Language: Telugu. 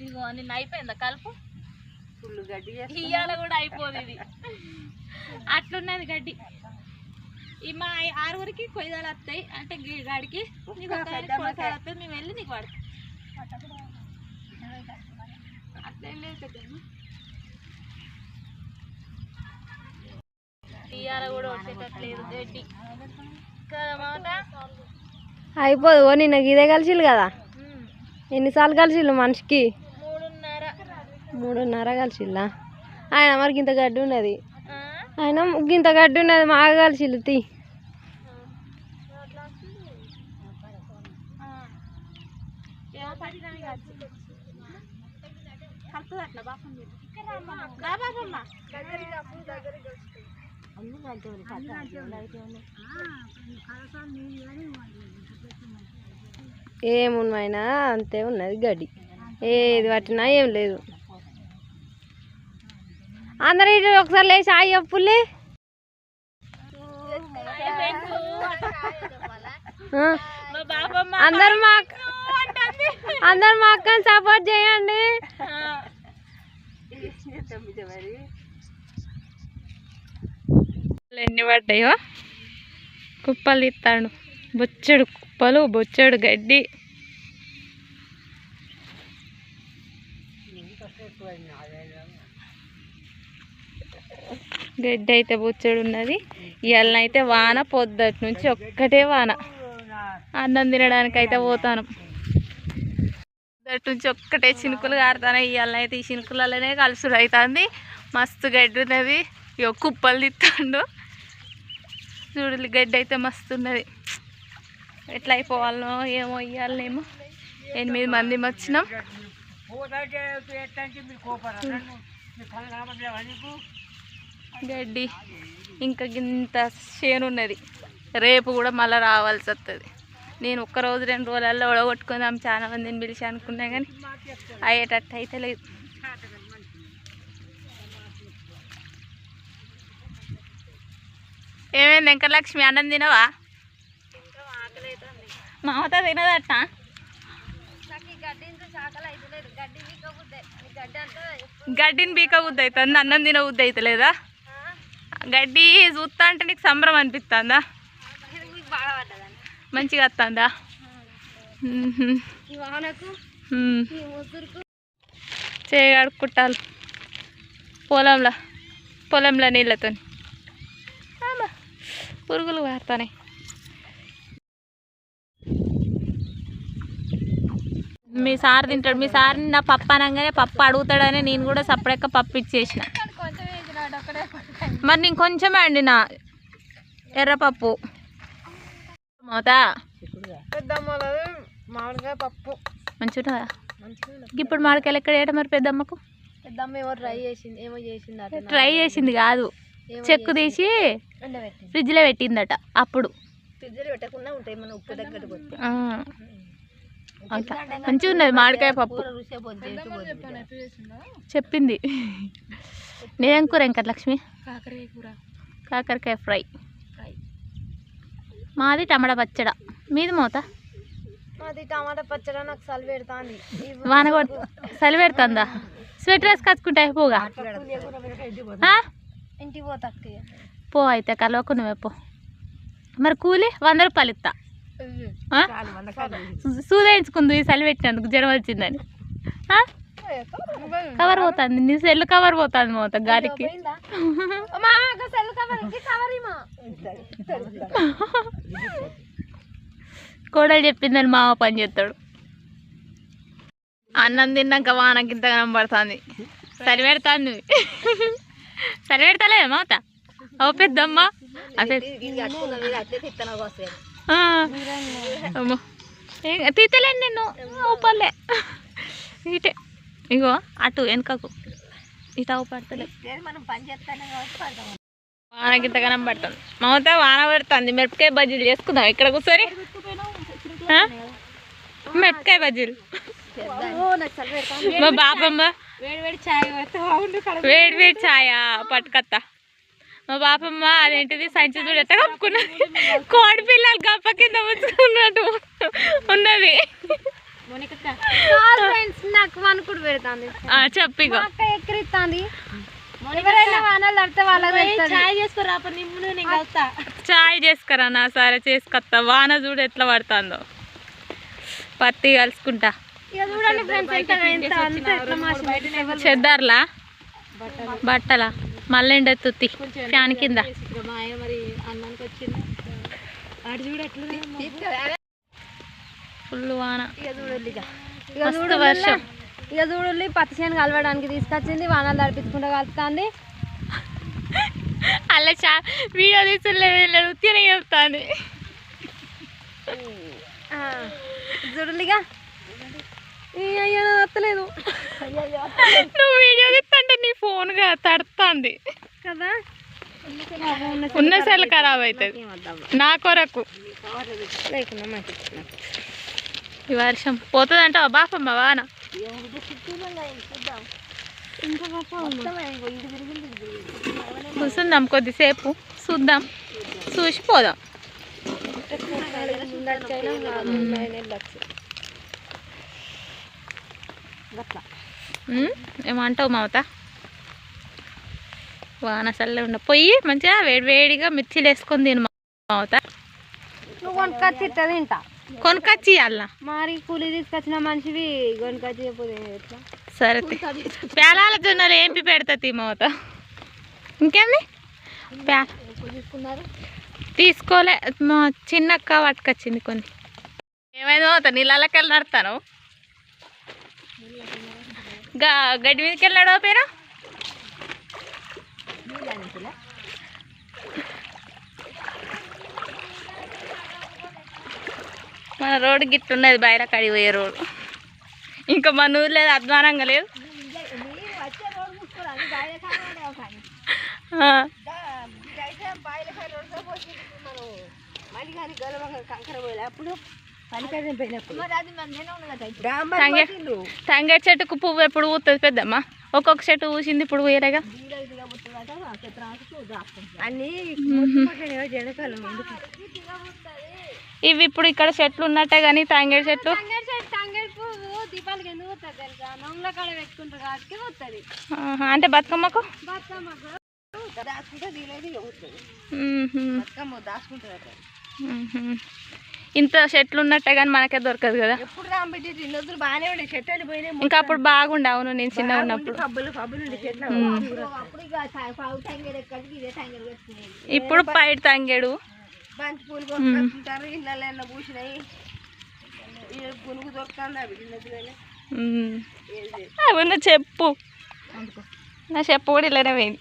ఇదిగో నిన్న అయిపోయిందా కలుపు? ఫుల్ గడ్డి ఇయ్యాల కూడా అయిపోదు ఇది. అట్లున్నది గడ్డి. ఈ మా ఆరుగురికి కొయ్యదాలు వస్తాయి. అంటే గాడికి. నీకు కొయ్యదాలు వస్తాయి మేము వెళ్ళి నీకు వాడు అట్లేం లేదు పెద్దమ్మ ఇయ్యాల కూడా వచ్చేటట్లేదు గడ్డి. కదా అయిపోదు ఓ నిన్న ఇదే కలిసిల్లు కదా. ఎన్నిసార్లు కలిసిల్లు మనిషికి? మూడున్నర మూడున్నర కలిసిల్లా ఆయన మరి గింత గడ్డి ఉన్నది. ఆయన గింత గడ్డి ఉన్నది మాగా కలిసిల్లు తీ. ఆ. ఏమో పడినాయి కాదు. కలుపుతుంది అట్లా బాపమ్మ ఇది. రా బాపమ్మ. ఏమున్నమైనా అంతే ఉన్నది గడ్డి. ఏది పట్టినా ఏం లేదు. అందరూ ఇటు ఒకసారి లేచి ఆయి పుల్లి ఆ, అందరు మా అక్క- అందరు మా అక్కని సపోర్ట్ చేయండి. ఎన్ని పడ్డాయో? కుప్పలు ఇస్తాడు బొచ్చడు. కుప్పలు బొచ్చడు గడ్డి. గడ్డి అయితే బొచ్చడు ఉన్నది ఇవాళనైతే వాన పొద్దటి నుంచి ఒక్కటే వాన. అన్నం తినడానికి అయితే పోతాను. పొద్దుటి నుంచి ఒక్కటే చినుకులు కారుతాను ఇవాళనైతే ఈ చినుకులలోనే కలుసుడు అవుతుంది మస్తు గడ్డి ఉన్నది ఇక కుప్పలు తిత్తాడు. చూడలి గడ్డి అయితే మస్తు ఉన్నది ఎట్లా అయిపోవాలనో ఏమో ఇవ్వాలనేమో ఎనిమిది మంది వచ్చినాం. గడ్డి. ఇంకా ఇంత చేను ఉన్నది. రేపు కూడా మళ్ళీ రావాల్సి వస్తుంది నేను ఒక్క రోజు రెండు రోజులలో ఒడగొట్టుకుందాం చాలా మందిని పిలిచి అనుకున్నా కానీ అయ్యేటట్టు అయితే లేదు. ఏమైంది వెంకటలక్ష్మి? అన్నం తినవా? మామత తినదట. గడ్డిని బీక బుద్ధి అవుతుంది? అన్నం తిన బుద్ధి అవుతలేదా గడ్డి చూస్తా అంటే నీకు సంబరం అనిపిస్తుందా? మంచిగా వస్తుందా? చేయగడుకుంటారు పొలంలో పొలంలో నీళ్ళతో పురుగులు వారుతాయి మీ సార్ తింటాడు. మీ సార్ నా పప్పు అనగానే పప్పు అడుగుతాడని నేను కూడా సపరేట్గా పప్పు ఇచ్చేసిన. మరి నేను కొంచెమే అండిన ఎర్రపప్పు. మోతా. మామిడికాయ పప్పు. మంచిగా ఇప్పుడు మామిడికాయలు ఎక్కడ ఏట మరి పెద్దమ్మకు? పెద్దమ్మ ఏమో ట్రై చేసింది ఏమో చేసింది ట్రై చేసింది కాదు. చెక్కు తీసి ఫ్రిడ్జ్లో పెట్టిందట అప్పుడు. ఫ్రిడ్జ్లో పెట్టకుండా ఉంటాయి మన ఉప్పు దగ్గర. అట్లా మంచిగా ఉన్నది మామిడికాయ పప్పు. చెప్పింది. నేనేం కూర ఇంకా లక్ష్మి? కాకరకాయ కూర. కాకరకాయ ఫ్రై. ఫ్రై. మాది టమాటా పచ్చడ. మీది మోత? మాది టమాటా పచ్చడి నాకు సలి పెడుతుంది. వాన చలి పెడుతుందా? స్వెటర్ వేసి కచ్చుకుంటే అయిపోగా ఆ? ఇంటికి పోతా పో అయితే కలవకు నువ్వే పో. మరి కూలి వంద రూపాయలు ఇస్తా? సూదేయించుకుంది చలి పెట్టినందుకు జ్వరం వచ్చిందని? కవర్ పోతుంది నీ సెల్ కవర్ పోతుంది మోత గాలికి. కోడలు చెప్పిందని మామ పని చేస్తాడు. అన్నం తిన్నాక వానకి ఇంత కనబడుతుంది సరి పెడతాను సరి పెడతలే మాత ఓ పెద్దమ్మ. ఆ అమ్మో. తీతలేను నేను ఊపలే ఇటే. ఇగో అటు వెనకకు. ఇటు పడతలే. మనం పని చేస్తానే కాబట్టి పడతాం. వానకి ఇంత కనబడుతుంది మమత వాన పడుతుంది. మిరపకాయ బజ్జీలు చేసుకుందాం. ఇక్కడ కూర్చొని? మిరపకాయ బజ్జీలు. మా బాపమ్మ వేడి వేడి చాయ్ వేడి వేడి ఛాయ? పట్టుకత్తా. మా బాపమ్మ అదేంటిది సంచి చూడు ఎట్ట కప్పుకున్నా. కోడి పిల్లలు గప్ప కింద ముచ్చుకున్నట్టు ఉన్నది. పెడతాంది. చెప్పిగో ఎక్కిరిస్తాంది తెలుస్తుంది చాయ్ చేసుకురా అప్పుడు నిమ్ము నేను కలుతా చాయ్ చేసుకురా నా సరే చేసుకొస్తా వాన చూడు ఎట్లా పడుతుందో. పత్తి కలుసుకుంటా. చెద్దార్లా? బట్టలా? మళ్ళీ ఎండెత్తుత్తి ఫ్యాన్ కింద. చూడు ఫుల్ వాన. మస్తు చూడు వర్షం. ఇక చూడండి పత్తి చేను కలవడానికి తీసుకొచ్చింది వానలు తడిపించుకుంటూ కలుపుతాంది. అలా చా వీడియో తీసులేదు తిరిగి చెప్తాను ఈ అయ్యో వస్తలేదు. నువ్వు వీడియో తీస్తుంటే నీ ఫోన్గా తడుతుంది. కదా? ఉన్న సెల్ ఖరాబ్ అవుతుంది నా కొరకు. ఈ వర్షం పోతుంది అంటావా బాపమ్మ వాన. కూర్చుందాం కొద్దిసేపు చూద్దాం. చూసిపోదాం ఏమంటావు మమత వాన చల్లే పొయ్యి మంచిగా వేడి వేడిగా మిర్చిలు వేసుకొని తిను మమత నువ్వు కొనుక్కొచ్చి తింటా? కొనుకొచ్చి అల్లా మరి కూలి తీసుకొచ్చిన మనిషివి ఎట్లా? సరే. పేలాల జొన్నలు ఏంపి పెడతా మమత ఇంకేంది? తీసుకోలే. మా చిన్నక్క పట్టుకొచ్చింది కొన్ని. ఏమైంది మమత నీళ్ళకి వెళ్ళి నడతాను గా గడ్డి మీదకి వెళ్ళాడో పేరు? మన రోడ్డు గిట్టున్నది బయట కడిగి పోయే రోడ్డు. ఇంకా మన ఊర్లో లేదు అధ్వానంగా లేదు తంగేడు చెట్టుకు పువ్వు ఎప్పుడు పూస్తుంది పెద్దమ్మ? ఒక్కొక్క చెట్టు పూసింది ఇప్పుడు పూయలేగా? అన్ని ఇవి ఇప్పుడు ఇక్కడ చెట్లు ఉన్నట్టే కానీ తంగేడు చెట్లు. అంటే బతుకమ్మకు. ఇంత చెట్లు ఉన్నట్టే కానీ మనకే దొరకదు కదా. ఇంకా అప్పుడు బాగుండే అవును నేను చిన్న ఉన్నప్పుడు. ఇప్పుడు పైట తంగేడు. బంతి పూలు కొనుక్కుంటారు. ఇళ్ళల్లో ఎన్న పూసినాయి. పునుగు దొరుకుతుంది అవి చెప్పు. నా చెప్పు కూడా ఇలానే పోయింది.